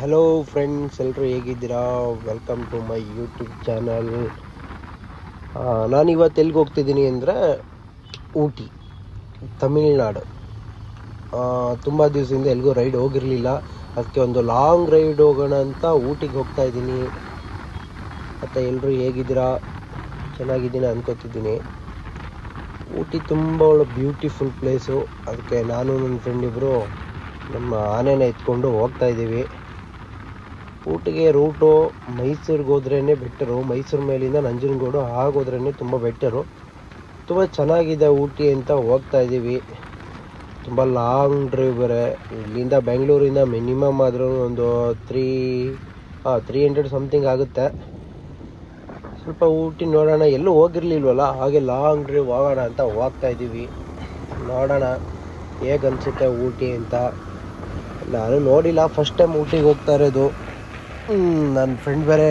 Hello friends ಎಲ್ಲರೂ ಹೇಗಿದ್ದೀರಾ? Welcome to my YouTube channel ನಾನು ಇವತ್ತು ಎಲ್ಲಿಗೆ ಹೋಗ್ತಿದ್ದೀನಿ ಅಂದರೆ ಊಟಿ, ತಮಿಳ್ನಾಡು. ತುಂಬ ದಿವಸದಿಂದ ಎಲ್ಲಿಗೂ ರೈಡ್ ಹೋಗಿರಲಿಲ್ಲ. ಅದಕ್ಕೆ ಒಂದು ಲಾಂಗ್ ರೈಡ್ ಹೋಗೋಣ ಅಂತ ಊಟಿಗೆ ಹೋಗ್ತಾ ಇದ್ದೀನಿ. ಮತ್ತು ಎಲ್ಲರೂ ಹೇಗಿದ್ದೀರಾ? ಚೆನ್ನಾಗಿದ್ದೀನಿ ಅನ್ಕೋತಿದ್ದೀನಿ ಊಟಿ ತುಂಬ ಒಳ್ಳೆ ಬ್ಯೂಟಿಫುಲ್ ಪ್ಲೇಸು ಅದಕ್ಕೆ ನಾನು ನನ್ನ ಫ್ರೆಂಡ್ ಇಬ್ಬರು ನಮ್ಮ ಆನೆನ ಎತ್ಕೊಂಡು ಹೋಗ್ತಾ ಇದ್ದೀವಿ. ಊಟಿಗೆ ರೂಟು ಮೈಸೂರಿಗೆ ಹೋದ್ರೇ ಬೆಟ್ಟರು, ಮೈಸೂರು ಮೇಲಿಂದ ನಂಜನಗೂಡು ಆಗೋದ್ರೇ ತುಂಬ ಬೆಟ್ಟರು. ತುಂಬ ಚೆನ್ನಾಗಿದೆ ಊಟಿ ಅಂತ ಹೋಗ್ತಾ ಇದ್ದೀವಿ. ತುಂಬ ಲಾಂಗ್ ಡ್ರೈವ್ ಬೇರೆ. ಇಲ್ಲಿಂದ ಬೆಂಗಳೂರಿಂದ ಮಿನಿಮಮ್ ಆದರೂ ಒಂದು ತ್ರೀ ಹಾಂ ತ್ರೀ ಹಂಡ್ರೆಡ್ ಸಮಥಿಂಗ್ ಆಗುತ್ತೆ. ಸ್ವಲ್ಪ ಊಟಿ ನೋಡೋಣ. ಎಲ್ಲೂ ಹೋಗಿರ್ಲಿಲ್ವಲ್ಲ? ಹಾಗೆ ಲಾಂಗ್ ಡ್ರೈವ್ ಹೋಗೋಣ ಅಂತ ಹೋಗ್ತಾ ಇದ್ದೀವಿ. ನೋಡೋಣ ಹೇಗೆ ಅನಿಸುತ್ತೆ ಊಟಿ ಅಂತ. ನಾನು ನೋಡಿಲ್ಲ. ಫಸ್ಟ್ ಟೈಮ್ ಊಟಿಗೆ ಹೋಗ್ತಾ ಇರೋದು. ನನ್ನ ಫ್ರೆಂಡ್ ಬೇರೆ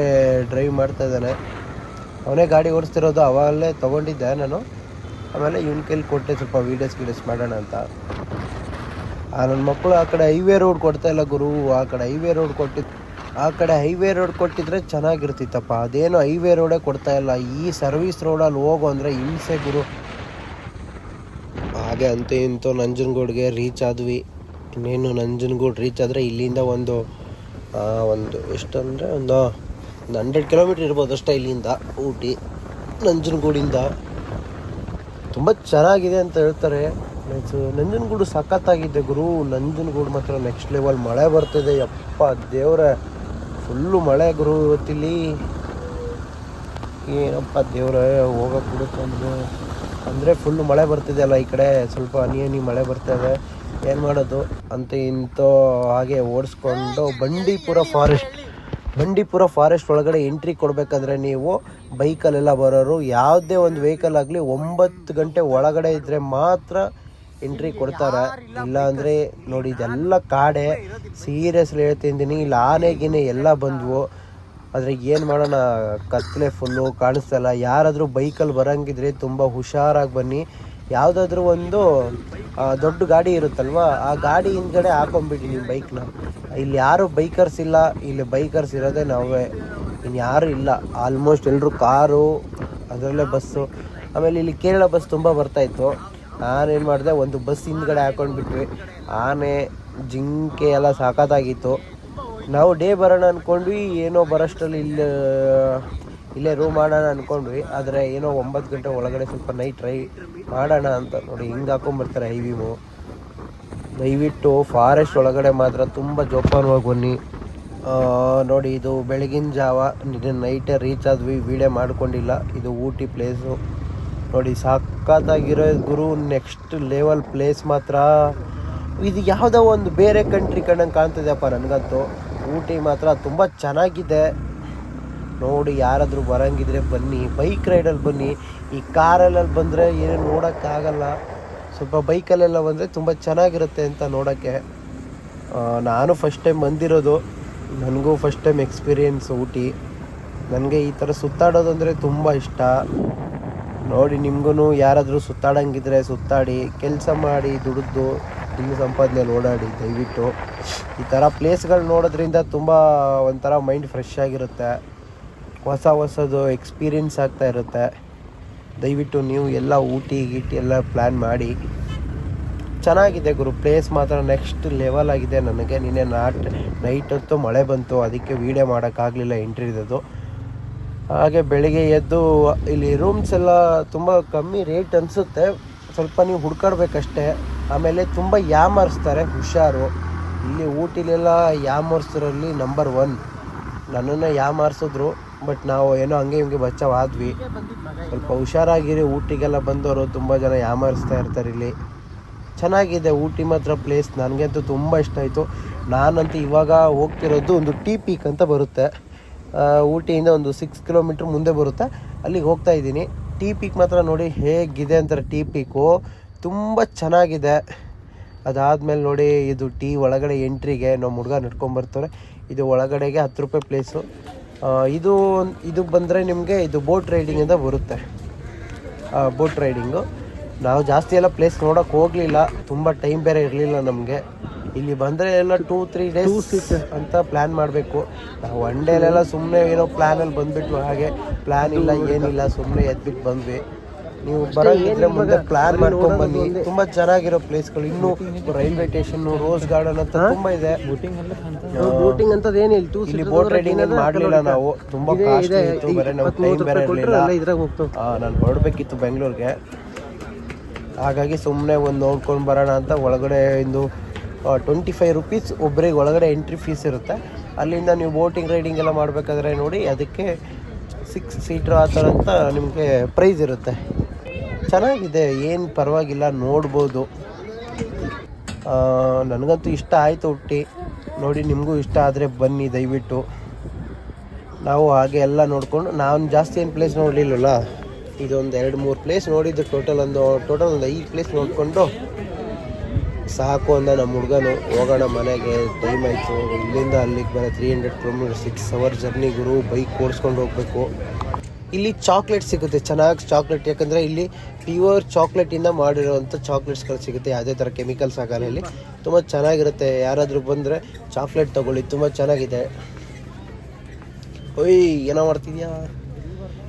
ಡ್ರೈವ್ ಮಾಡ್ತಾ ಇದ್ದಾನೆ. ಅವನೇ ಗಾಡಿ ಓಡಿಸ್ತಿರೋದು ಅವಾಗಲೇ ತೊಗೊಂಡಿದ್ದೆ ನಾನು. ಆಮೇಲೆ ಇವನ ಕೈಲಿ ಕೊಟ್ಟೆ ಸ್ವಲ್ಪ ವೀಡಿಯೋಸ್ ಗೀಡಿಯೋಸ್ ಮಾಡೋಣ ಅಂತ. ನನ್ನ ಮಕ್ಕಳು ಆ ಕಡೆ ಹೈವೇ ರೋಡ್ ಕೊಡ್ತಾ ಇಲ್ಲ ಗುರು. ಆ ಕಡೆ ಹೈವೇ ರೋಡ್ ಕೊಟ್ಟಿ ಆ ಕಡೆ ಹೈವೇ ರೋಡ್ ಕೊಟ್ಟಿದ್ರೆ ಚೆನ್ನಾಗಿರ್ತಿತ್ತಪ್ಪ. ಅದೇನು ಹೈವೇ ರೋಡೇ ಕೊಡ್ತಾ ಇಲ್ಲ. ಈ ಸರ್ವಿಸ್ ರೋಡಲ್ಲಿ ಹೋಗು ಅಂದರೆ ಹಿಂಸೆ ಗುರು. ಹಾಗೆ ಅಂತೂ ಇಂತೂ ನಂಜನಗೂಡಿಗೆ ರೀಚ್ ಆದ್ವಿ. ಇನ್ನೇನು ನಂಜನಗೂಡು ರೀಚ್ ಆದರೆ ಇಲ್ಲಿಂದ ಒಂದು ಆ, ಒಂದು ಎಷ್ಟಂದರೆ ಒಂದು ಒಂದು ಹಂಡ್ರೆಡ್ ಕಿಲೋಮೀಟ್ರ್ ಇರ್ಬೋದು ಅಷ್ಟೇ ಇಲ್ಲಿಂದ, ಊಟಿ, ನಂಜನಗೂಡಿಂದ. ತುಂಬ ಚೆನ್ನಾಗಿದೆ ಅಂತ ಹೇಳ್ತಾರೆ. ನೆಕ್ಸ್ಟ್ ನಂಜನಗೂಡು ಸಖತ್ತಾಗಿದೆ ಗುರು. ನಂಜನಗೂಡು ಮಾತ್ರ ನೆಕ್ಸ್ಟ್ ಲೆವೆಲ್ ಮಳೆ ಬರ್ತಿದೆ. ಯಪ್ಪ ದೇವ್ರೆ ಫುಲ್ಲು ಮಳೆ ಗುರು ಇವತ್ತಿಲ್ಲಿ. ಏನಪ್ಪ ದೇವ್ರೆ ಹೋಗಕ್ಕೆ ಬಿಡುತ್ತೆ ಅಂದರೆ ಅಂದರೆ ಫುಲ್ಲು ಮಳೆ ಬರ್ತಿದೆ ಅಲ್ಲ ಈ ಕಡೆ. ಸ್ವಲ್ಪ ಹನಿ ಹನಿ ಮಳೆ ಬರ್ತಾಯಿದೆ ಏನು ಮಾಡೋದು ಅಂತ ಇಂಥೋ ಹಾಗೆ ಓಡಿಸ್ಕೊಂಡು ಬಂಡೀಪುರ ಫಾರೆಸ್ಟ್ ಬಂಡೀಪುರ ಫಾರೆಸ್ಟ್ ಒಳಗಡೆ ಎಂಟ್ರಿ ಕೊಡಬೇಕಾದ್ರೆ ನೀವು ಬೈಕಲ್ಲೆಲ್ಲ ಬರೋರು ಯಾವುದೇ ಒಂದು ವೆಹಿಕಲ್ ಆಗಲಿ ಒಂಬತ್ತು ಗಂಟೆ ಒಳಗಡೆ ಇದ್ದರೆ ಮಾತ್ರ ಎಂಟ್ರಿ ಕೊಡ್ತಾರೆ. ಇಲ್ಲ ಅಂದರೆ ನೋಡಿ ಇದೆಲ್ಲ ಕಾಡೆ. ಸೀರಿಯಸ್ಲಿ ಹೇಳ್ತಿದ್ದೀನಿ, ಇಲ್ಲಿ ಆನೆ ಗೀನೆ ಎಲ್ಲ ಬಂದ್ವು. ಆದರೆ ಏನು ಮಾಡೋಣ, ಕತ್ಲೆ ಫುಲ್ಲು ಕಾಣಿಸ್ತಲ್ಲ ಯಾರಾದರೂ ಬೈಕಲ್ಲಿ ಬರಂಗಿದ್ರೆ ತುಂಬ ಹುಷಾರಾಗಿ ಬನ್ನಿ. ಯಾವುದಾದ್ರೂ ಒಂದು ದೊಡ್ಡ ಗಾಡಿ ಇರುತ್ತಲ್ವ, ಆ ಗಾಡಿ ಹಿಂದ್ಗಡೆ ಹಾಕೊಂಬಿಡಿ ನಿಮ್ಮ ಬೈಕ್ನ. ಇಲ್ಲಿ ಯಾರು ಬೈಕರ್ಸ್ ಇಲ್ಲ, ಇಲ್ಲಿ ಬೈಕರ್ಸ್ ಇರೋದೇ ನಾವೇ. ಇನ್ನು ಯಾರು ಇಲ್ಲ. ಆಲ್ಮೋಸ್ಟ್ ಎಲ್ಲರೂ ಕಾರು, ಅದರಲ್ಲೇ ಬಸ್ಸು. ಆಮೇಲೆ ಇಲ್ಲಿ ಕೇರಳ ಬಸ್ ತುಂಬ ಬರ್ತಾಯಿತ್ತು ನಾನೇನು ಮಾಡಿದೆ, ಒಂದು ಬಸ್ ಹಿಂದ್ಗಡೆ ಹಾಕೊಂಡ್ಬಿಟ್ವಿ. ಆನೆ, ಜಿಂಕೆ ಎಲ್ಲ ಸಾಕತ್ತಾಗಿತ್ತು ನಾವು ಡೇ ಬರೋಣ ಅಂದ್ಕೊಂಡ್ವಿ ಏನೋ ಬರೋಷ್ಟರಲ್ಲಿ ಇಲ್ಲಿ ಇಲ್ಲೇ ರೂಮ್ ಮಾಡೋಣ ಅಂದ್ಕೊಂಡ್ವಿ ಆದರೆ ಏನೋ ಒಂಬತ್ತು ಗಂಟೆ ಒಳಗಡೆ ಸ್ವಲ್ಪ ನೈಟ್ ಟ್ರೈ ಮಾಡೋಣ ಅಂತ ನೋಡಿ ಹಿಂಗೆ ಹಾಕೊಂಡ್ಬರ್ತಾರೆ ವಿಮು ದಯವಿಟ್ಟು ಫಾರೆಸ್ಟ್ ಒಳಗಡೆ ಮಾತ್ರ ತುಂಬ ಜೋಪಾನವಾಗಿ ಬನ್ನಿ. ನೋಡಿ ಇದು ಬೆಳಗಿನ ಜಾವ ನೈಟೇ ರೀಚ್ ಆದ್ವಿ, ವೀಡಿಯೋ ಮಾಡ್ಕೊಂಡಿಲ್ಲ, ಇದು ಊಟಿ ಪ್ಲೇಸು ನೋಡಿ ಸಖತ್ತಾಗಿರೋ ಗುರು ನೆಕ್ಸ್ಟ್ ಲೆವೆಲ್ ಪ್ಲೇಸ್ ಮಾತ್ರ. ಇದು ಯಾವುದೋ ಒಂದು ಬೇರೆ ಕಂಟ್ರಿ ಕಂಡಂಗೆ ಕಾಣ್ತಿದೆಯಪ್ಪ ನನಗಂತೂ. ಊಟಿ ಮಾತ್ರ ತುಂಬ ಚೆನ್ನಾಗಿದೆ. ನೋಡಿ, ಯಾರಾದರೂ ಬರಂಗಿದ್ರೆ ಬನ್ನಿ. ಬೈಕ್ ರೈಡಲ್ಲಿ ಬನ್ನಿ. ಈ ಕಾರಲ್ಲಲ್ಲಿ ಬಂದರೆ ಏನು ನೋಡೋಕ್ಕಾಗಲ್ಲ. ಸ್ವಲ್ಪ ಬೈಕಲ್ಲೆಲ್ಲ ಬಂದರೆ ತುಂಬ ಚೆನ್ನಾಗಿರುತ್ತೆ ಅಂತ ನೋಡೋಕ್ಕೆ. ನಾನು ಫಸ್ಟ್ ಟೈಮ್ ಬಂದಿರೋದು. ನನಗೂ ಫಸ್ಟ್ ಟೈಮ್ ಎಕ್ಸ್ಪೀರಿಯೆನ್ಸ್ ಊಟಿ. ನನಗೆ ಈ ಥರ ಸುತ್ತಾಡೋದು ಅಂದರೆ ತುಂಬ ಇಷ್ಟ. ನೋಡಿ ನಿಮಗೂ ಯಾರಾದರೂ ಸುತ್ತಾಡಂಗಿದ್ರೆ ಸುತ್ತಾಡಿ, ಕೆಲಸ ಮಾಡಿ, ದುಡಿದು ಇಲ್ಲಿ ಸಂಪಾದನೆ ಓಡಾಡಿ, ದಯವಿಟ್ಟು. ಈ ಥರ ಪ್ಲೇಸ್ಗಳು ನೋಡೋದ್ರಿಂದ ತುಂಬ ಒಂಥರ ಮೈಂಡ್ ಫ್ರೆಶ್ ಆಗಿರುತ್ತೆ. ಹೊಸ ಹೊಸದು ಎಕ್ಸ್ಪೀರಿಯನ್ಸ್ ಆಗ್ತಾ ಇರುತ್ತೆ. ದಯವಿಟ್ಟು ನೀವು ಎಲ್ಲ ಊಟಿ ಗೀಟಿ ಎಲ್ಲ ಪ್ಲ್ಯಾನ್ ಮಾಡಿ. ಚೆನ್ನಾಗಿದೆ ಗುರು ಪ್ಲೇಸ್ ಮಾತ್ರ ನೆಕ್ಸ್ಟ್ ಲೆವೆಲ್ ಆಗಿದೆ ನನಗೆ. ನಿನ್ನೆ ನಾಟ್ ನೈಟ್ ಹೊತ್ತು ಮಳೆ ಬಂತು, ಅದಕ್ಕೆ ವೀಡಿಯೋ ಮಾಡೋಕ್ಕಾಗಲಿಲ್ಲ ಎಂಟ್ರಿ ಇರೋದು ಹಾಗೆ ಬೆಳಿಗ್ಗೆ ಎದ್ದು ಇಲ್ಲಿ ರೂಮ್ಸ್ ಎಲ್ಲ ತುಂಬ ಕಮ್ಮಿ ರೇಟ್ ಅನಿಸುತ್ತೆ. ಸ್ವಲ್ಪ ನೀವು ಹುಡ್ಕಾಡ್ಬೇಕಷ್ಟೇ. ಆಮೇಲೆ ತುಂಬ ಯಾಮರ್ಸ್ತಾರೆ ಹುಷಾರು. ಇಲ್ಲಿ ಊಟಿಲೆಲ್ಲ ಯಾಮಾರಿಸೋರಲ್ಲಿ ನಂಬರ್ ಒನ್ ನನ್ನನ್ನು ಯಾಮಾರಿಸಿದ್ರು ಬಟ್ ನಾವು ಏನೋ ಹಂಗೆ ಹಿಂಗೆ ಬಚಾವ್ ಆದ್ವಿ. ಸ್ವಲ್ಪ ಹುಷಾರಾಗಿರಿ, ಊಟಿಗೆಲ್ಲ ಬಂದವರು ತುಂಬ ಜನ ಯಾಮಾರಿಸ್ತಾ ಇರ್ತಾರೆ ಇಲ್ಲಿ. ಚೆನ್ನಾಗಿದೆ ಊಟಿ ಮಾತ್ರ ಪ್ಲೇಸ್ ನನಗಂತೂ ತುಂಬ ಇಷ್ಟ ಆಯಿತು. ನಾನಂತೂ ಇವಾಗ ಹೋಗ್ತಿರೋದು ಒಂದು ಟೀ ಪೀಕ್ ಅಂತ ಬರುತ್ತೆ. ಊಟಿಯಿಂದ ಒಂದು ಸಿಕ್ಸ್ ಕಿಲೋಮೀಟ್ರ್ ಮುಂದೆ ಬರುತ್ತೆ. ಅಲ್ಲಿಗೆ ಹೋಗ್ತಾ ಇದ್ದೀನಿ. ಟೀ ಪೀಕ್ ಮಾತ್ರ ನೋಡಿ ಹೇಗಿದೆ ಅಂತಾರೆ ಟೀ ಪೀಕು ತುಂಬ ಚೆನ್ನಾಗಿದೆ. ಅದಾದಮೇಲೆ ನೋಡಿ ಇದು ಟೀ ಒಳಗಡೆ ಎಂಟ್ರಿಗೆ ನಮ್ಮ ಹುಡುಗ ನಡ್ಕೊಂಬರ್ತಾರೆ ಇದು ಒಳಗಡೆಗೆ ಹತ್ತು ರೂಪಾಯಿ ಪ್ಲೇಸು ಇದು ಇದು ಬಂದರೆ ನಿಮಗೆ ಇದು ಬೋಟ್ ರೈಡಿಂಗಿಂದ ಅಂತ ಬರುತ್ತೆ. ಬೋಟ್ ರೈಡಿಂಗು ನಾವು ಜಾಸ್ತಿ ಎಲ್ಲ ಪ್ಲೇಸ್ ನೋಡೋಕೆ ಹೋಗಲಿಲ್ಲ. ತುಂಬ ಟೈಮ್ ಬೇರೆ ಇರಲಿಲ್ಲ ನಮಗೆ. ಇಲ್ಲಿ ಬಂದರೆ ಎಲ್ಲ ಟೂ ತ್ರೀ ಡೇಸ್ ಅಂತ ಪ್ಲ್ಯಾನ್ ಮಾಡಬೇಕು. ನಾವು ಒನ್ ಡೇಲೆಲ್ಲ ಸುಮ್ಮನೆ ಏನೋ ಪ್ಲ್ಯಾನಲ್ಲಿ ಬಂದುಬಿಟ್ಟು ಹಾಗೆ. ಪ್ಲ್ಯಾನ್ ಇಲ್ಲ ಏನಿಲ್ಲ ಸುಮ್ಮನೆ ಎದ್ಬಿಟ್ಟು ಬಂದ್ವಿ. ನೀವು ಬರೋದಿದ್ರೆ ಮುಂದೆ ಪ್ಲಾನ್ ಮಾಡ್ಕೊಂಡ್ ಬನ್ನಿ. ತುಂಬಾ ಚೆನ್ನಾಗಿರೋ ಪ್ಲೇಸ್ಗಳು ಇನ್ನು ರೈಲ್ವೆ ಸ್ಟೇಷನ್ ರೋಸ್ ಗಾರ್ಡನ್ ಅಂತ ತುಂಬಾ ಇದೆ. ಬೋಟಿಂಗ್ ಅಂತದೇನಿಲ್ಲ ಇಲ್ಲಿ ಬೋಟ್ ರೈಡಿಂಗ್ ಏನ್ ಮಾಡ್ಲಿಲ್ಲ ನಾವು. ತುಂಬಾ ಕಾಸ್ಟ್ಲಿ ಇತ್ತು. ಬರೀ ನಾವು ಟೈಮ್ ಬೇರೆ ಇರಲಿಲ್ಲ. ನಾನು ಹೊರಡ್ಬೇಕಿತ್ತು ಬೆಂಗಳೂರಿಗೆ. ಹಾಗಾಗಿ ಸುಮ್ಮನೆ ಒಂದು ನೋಡ್ಕೊಂಡು ಬರೋಣ ಅಂತ ಒಳಗಡೆ ಇಂದು ಟ್ವೆಂಟಿ ಫೈವ್ ರುಪೀಸ್ ಒಬ್ಬರಿಗೆ ಒಳಗಡೆ ಎಂಟ್ರಿ ಫೀಸ್ ಇರುತ್ತೆ. ಅಲ್ಲಿಂದ ನೀವು ಬೋಟಿಂಗ್ ರೈಡಿಂಗ್ ಎಲ್ಲ ಮಾಡಬೇಕಾದ್ರೆ ನೋಡಿ ಅದಕ್ಕೆ ಸಿಕ್ಸ್ ಸೀಟ್ರ್ ಆ ಥರ ಅಂತ ನಿಮಗೆ ಪ್ರೈಸ್ ಇರುತ್ತೆ. ಚೆನ್ನಾಗಿದೆ, ಏನು ಪರವಾಗಿಲ್ಲ, ನೋಡ್ಬೋದು. ನನಗಂತೂ ಇಷ್ಟ ಆಯಿತು ಹುಟ್ಟಿ. ನೋಡಿ, ನಿಮಗೂ ಇಷ್ಟ ಆದರೆ ಬನ್ನಿ, ದಯವಿಟ್ಟು. ನಾವು ಹಾಗೆ ಎಲ್ಲ ನೋಡಿಕೊಂಡು, ನಾನು ಜಾಸ್ತಿ ಏನು ಪ್ಲೇಸ್ ನೋಡಲಿಲ್ಲಲ್ಲ? ಇದೊಂದು ಎರಡು, ಮೂರು ಪ್ಲೇಸ್ ನೋಡಿದ್ದು ಟೋಟಲ್ ಒಂದು ಟೋಟಲ್ ಒಂದು ಐದು ಪ್ಲೇಸ್ ನೋಡಿಕೊಂಡು, ಸಾಕು ಅಂದ ನಮ್ಮ ಹುಡುಗನು. ಹೋಗೋಣ ಮನೆಗೆ ಟೈಮ್ ಆಯಿತು. ಇಲ್ಲಿಂದ ಅಲ್ಲಿಗೆ ಬರೋ three hundred kilometre six hour journey ಗುರು ಬೈಕ್ ಓಡಿಸ್ಕೊಂಡು ಹೋಗಬೇಕು. ಇಲ್ಲಿ ಚಾಕ್ಲೇಟ್ ಸಿಗುತ್ತೆ, ಚೆನ್ನಾಗಿ ಚಾಕ್ಲೇಟ್. ಯಾಕಂದರೆ ಇಲ್ಲಿ ಪ್ಯೂರ್ ಚಾಕ್ಲೇಟಿಂದ ಮಾಡಿರೋವಂಥ ಚಾಕ್ಲೇಟ್ಸ್ಗಳು ಸಿಗುತ್ತೆ, ಯಾವುದೇ ಥರ ಕೆಮಿಕಲ್ಸ್ ಆಗಲ್ಲ ಇಲ್ಲಿ. ತುಂಬ ಚೆನ್ನಾಗಿರುತ್ತೆ, ಯಾರಾದರೂ ಬಂದರೆ ಚಾಕ್ಲೇಟ್ ತೊಗೊಳ್ಳಿ, ತುಂಬ ಚೆನ್ನಾಗಿದೆ. ಓಯ್, ಏನೋ ಮಾಡ್ತಿದ್ಯಾ?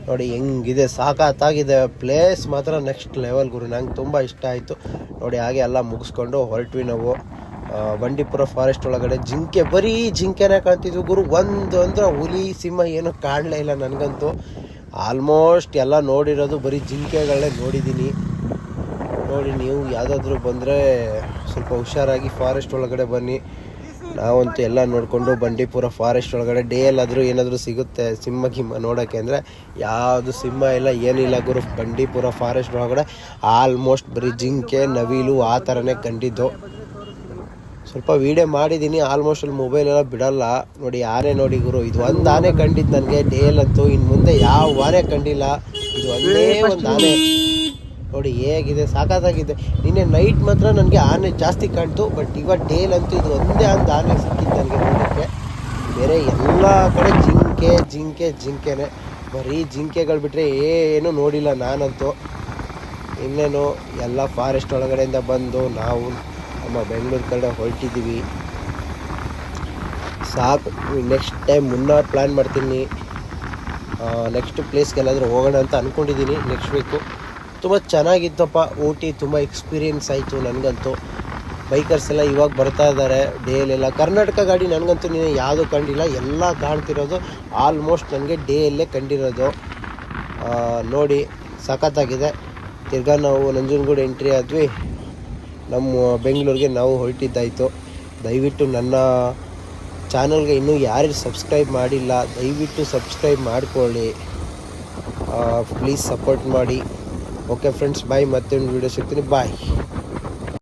ನೋಡಿ, ಹೆಂಗಿದೆ, ಸಾಕಾತಾಗಿದೆ. ಪ್ಲೇಸ್ ಮಾತ್ರ ನೆಕ್ಸ್ಟ್ ಲೆವೆಲ್ ಗುರು, ನಂಗೆ ತುಂಬ ಇಷ್ಟ ಆಯಿತು. ನೋಡಿ, ಹಾಗೆ ಎಲ್ಲ ಮುಗಿಸ್ಕೊಂಡು ಹೊರಟ್ವಿ ನಾವು. ಬಂಡೀಪುರ ಫಾರೆಸ್ಟ್ ಒಳಗಡೆ ಜಿಂಕೆ, ಬರೀ ಜಿಂಕೆನೇ ಕಾಣ್ತಿದ್ವು ಗುರು. ಒಂದು ಅಂದ್ರೆ ಹುಲಿ, ಸಿಂಹ ಏನೂ ಕಾಣಲೇ ಇಲ್ಲ ನನಗಂತೂ. ಆಲ್ಮೋಸ್ಟ್ ಎಲ್ಲ ನೋಡಿರೋದು ಬರೀ ಜಿಂಕೆಗಳನ್ನೇ ನೋಡಿದ್ದೀನಿ. ನೋಡಿ ನೀವು ಯಾವುದಾದ್ರೂ ಬಂದರೆ ಸ್ವಲ್ಪ ಹುಷಾರಾಗಿ ಫಾರೆಸ್ಟ್ ಒಳಗಡೆ ಬನ್ನಿ. ನಾವಂತೂ ಎಲ್ಲ ನೋಡಿಕೊಂಡು ಬಂಡೀಪುರ ಫಾರೆಸ್ಟ್ ಒಳಗಡೆ ಡೇ ಎಲ್ಲಾದರೂ ಏನಾದರೂ ಸಿಗುತ್ತೆ ಸಿಂಹ ಗಿಮ್ಮ ನೋಡೋಕ್ಕೆ ಅಂದರೆ ಯಾವುದು ಸಿಂಹ ಇಲ್ಲ, ಏನಿಲ್ಲ ಗುರು. ಬಂಡೀಪುರ ಫಾರೆಸ್ಟ್ ಒಳಗಡೆ ಆಲ್ಮೋಸ್ಟ್ ಬರೀ ಜಿಂಕೆ, ನವಿಲು ಆ ಥರನೇ ಕಂಡಿದ್ದು. ಸ್ವಲ್ಪ ವೀಡಿಯೋ ಮಾಡಿದ್ದೀನಿ ಆಲ್ಮೋಸ್ಟ್ ಅಲ್ಲಿ ಮೊಬೈಲ್ ಎಲ್ಲ ಬಿಡಲ್ಲ. ನೋಡಿ ಆನೆ ನೋಡಿ ಗುರು, ಇದು ಒಂದು ಆನೆ ಕಂಡಿದ್ದು ನನಗೆ ಡೇಲಂತೂ ಇನ್ನು ಮುಂದೆ ಯಾವ ಆನೆ ಕಂಡಿಲ್ಲ. ಇದು ಒಂದೇ ಒಂದು ಆನೆ. ನೋಡಿ, ಹೇಗಿದೆ ಸಾಕಾಗಿದೆ ನಿನ್ನೆ ನೈಟ್ ಮಾತ್ರ ನನಗೆ ಆನೆ ಜಾಸ್ತಿ ಕಾಣ್ತು ಬಟ್ ಇವಾಗ ಡೇಲಂತೂ ಇದು ಒಂದೇ ಒಂದು ಆನೆ ಸಿಕ್ಕಿತ್ತು ನನಗೆ ನೋಡೋಕ್ಕೆ. ಬೇರೆ ಎಲ್ಲ ಕಡೆ ಜಿಂಕೆ ಜಿಂಕೆ, ಜಿಂಕೆನೆ. ಬರೀ ಜಿಂಕೆಗಳು ಬಿಟ್ಟರೆ ಏನೂ ನೋಡಿಲ್ಲ ನಾನಂತೂ. ಇನ್ನೇನು, ಎಲ್ಲ ಫಾರೆಸ್ಟ್ ಒಳಗಡೆಯಿಂದ ಬಂದು ನಾವು ನಮ್ಮ ಬೆಂಗಳೂರು ಕಡೆ ಹೊರಟಿದ್ದೀವಿ. ಸಾಕು ನೆಕ್ಸ್ಟ್ ಟೈಮ್ ಮುನ್ನಾರ್ ಪ್ಲ್ಯಾನ್ ಮಾಡ್ತೀನಿ. ನೆಕ್ಸ್ಟ್ ಪ್ಲೇಸ್ಗೆಲ್ಲಾದರೂ ಹೋಗೋಣ ಅಂತ ಅಂದ್ಕೊಂಡಿದ್ದೀನಿ ನೆಕ್ಸ್ಟ್ ವೀಕು ತುಂಬ ಚೆನ್ನಾಗಿತ್ತಪ್ಪ, ಊಟಿ ತುಂಬ ಎಕ್ಸ್ಪೀರಿಯೆನ್ಸ್ ಆಯಿತು ನನಗಂತೂ. ಬೈಕರ್ಸ್ ಎಲ್ಲ ಇವಾಗ ಬರ್ತಾ ಇದ್ದಾರೆ ಡೇಲೆಲ್ಲ ಕರ್ನಾಟಕ ಗಾಡಿ ನನಗಂತೂ ನೀನು ಯಾವುದೂ ಕಂಡಿಲ್ಲ, ಎಲ್ಲ ಕಾಣ್ತಿರೋದು ಆಲ್ಮೋಸ್ಟ್ ನನಗೆ ಡೇಯಲ್ಲೇ ಕಂಡಿರೋದು. ನೋಡಿ, ಸಖತ್ತಾಗಿದೆ. ತಿರ್ಗಾ ನಾವು ನಂಜನಗೂಡು ಎಂಟ್ರಿ ಆದ್ವಿ. ನಮ್ಮ ಬೆಂಗಳೂರಿಗೆ ನಾವು ಹೊರಟಿದ್ದಾಯಿತು. ದಯವಿಟ್ಟು ನನ್ನ ಚಾನಲ್ಗೆ ಇನ್ನೂ ಯಾರು ಸಬ್ಸ್ಕ್ರೈಬ್ ಮಾಡಿಲ್ಲ, ದಯವಿಟ್ಟು ಸಬ್ಸ್ಕ್ರೈಬ್ ಮಾಡಿಕೊಳ್ಳಿ. ಪ್ಲೀಸ್ ಸಪೋರ್ಟ್ ಮಾಡಿ. ಓಕೆ ಫ್ರೆಂಡ್ಸ್ ಬಾಯ್ ಮತ್ತೊಂದು ವೀಡಿಯೋ ಸಿಗ್ತೀನಿ. ಬಾಯ್